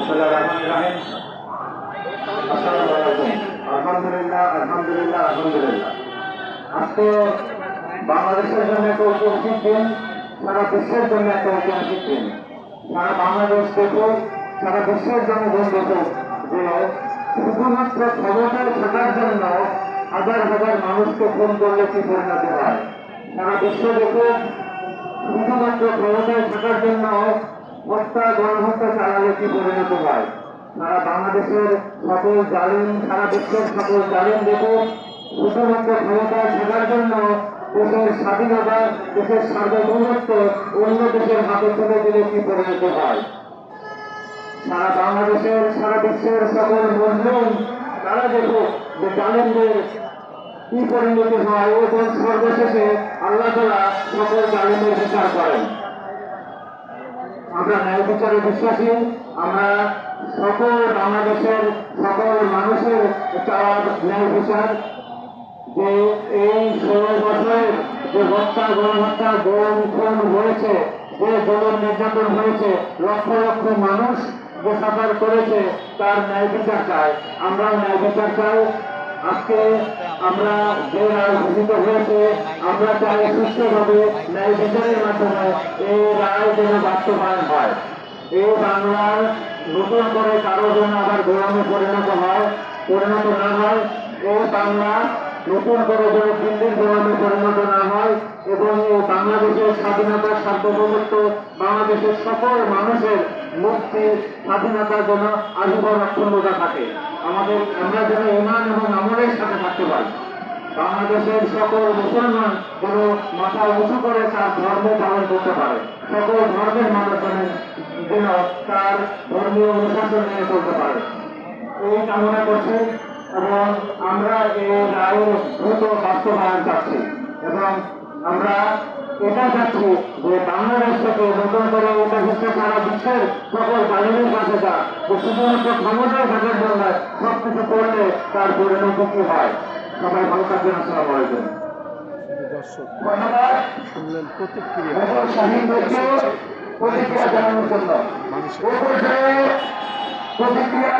বিসমুল্লাহ রহমান রাহিম আসসালামু আলাইকুম আলহামদুলিল্লাহ আলহামদুলিল্লাহ আলহামদুলিল্লাহ। আজকে বাংলাদেশের জন্য একটা ঐতিহাসিক দিন, সারা বিশ্বের জন্য একটা ঐতিহাসিক দিন। সারা বাংলাদেশ দেখুক সারা বিশ্বের জন্য দিন দেখুক যে শুধুমাত্র ক্ষমতায় থাকার জন্য হাজার হাজার মানুষকে ফোন করলে কি পরিণতি হয়? সারা বিশ্ব দেখুক শুধুমাত্র ক্ষমতায় থাকার জন্য হত্যা গণহত্যা চালালে কি পরিণত হয়? সারা বাংলাদেশের সকল জালিম, সারা বিশ্বের সকল জালিম দেখুক শুধুমাত্র ক্ষমতায় থাকার জন্য দেশের স্বাধীনতা, দেশের সার্বভৌমত্ব অন্য দেশের হাতে তুলে দিলে কি পরিণত হয়? সারা বাংলাদেশের, সারা বিশ্বের সকল মজলুম, তারা দেখুক যে জালিমদের কি পরিণতি হয়। এবং সর্বশেষে আল্লাহ তালা সকল জালিমের বিচার করেন। আমরা ন্যায় বিচারে বিশ্বাসী। আমরা সকল বাংলাদেশের সকল মানুষের চাওয়ার ন্যায় বিচার যে এই ষোলো বছরের যে হত্যা, গণহত্যা, গণ, খুন হয়েছে, যে জনন নির্যাতন হয়েছে, লক্ষ লক্ষ মানুষ যে সাফার করেছে, তার ন্যায় বিচার চাই আমরাও ন্যায় বিচার চাই। আজকে আমরা যে রায় ঘোষিত হয়েছে। আমরা চাই সুস্থভাবে ন্যায় বিচারের মাধ্যমে এই রায় যেন বাস্তবায়ন হয়। এই বাংলার নতুন করে কারও জন্য আবার গোলামে পরিণত হয়, পরিণত না হয়, এই বাংলা নতুন করে যেন দিল্লির গোলামে পরিণত না হয় এবং বাংলাদেশের স্বাধীনতার সার্বভৌমত্ব, বাংলাদেশের সকল মানুষের মুক্তি স্বাধীনতার জন্য আজীবন অক্ষুণ্ণতা থাকে। আমাদের, আমরা যেন ইমান এবং আমলের সাথে থাকতে পারি। বাংলাদেশের সকল মুসলমান যেন মাথা উঁচু করে তার ধর্ম পালন করতে পারে। সকল ধর্মের মানুষ যেন যেন তার ধর্মীয় অনুশাসন নিয়ে চলতে পারে। এই কামনা করছি। এবং আমরা এই রায়ের দ্রুত বাস্তবায়ন চাচ্ছি এবং আমরা এটা চাচ্ছি যে বাংলাদেশ থেকে নতুন করে এটা হচ্ছে সারা বিশ্বের সকল জালিমের কাছে যা যে শুধুমাত্র ক্ষমতায় থাকার জন্য সব কিছু করলে তার পরিণতি কি হয়। সবাই ভালো থাকবেন আসসালামু আলাইকুম। শুনলেন প্রতিক্রিয়া। প্রতিক্রিয়া জানানোর জন্য। প্রতিক্রিয়া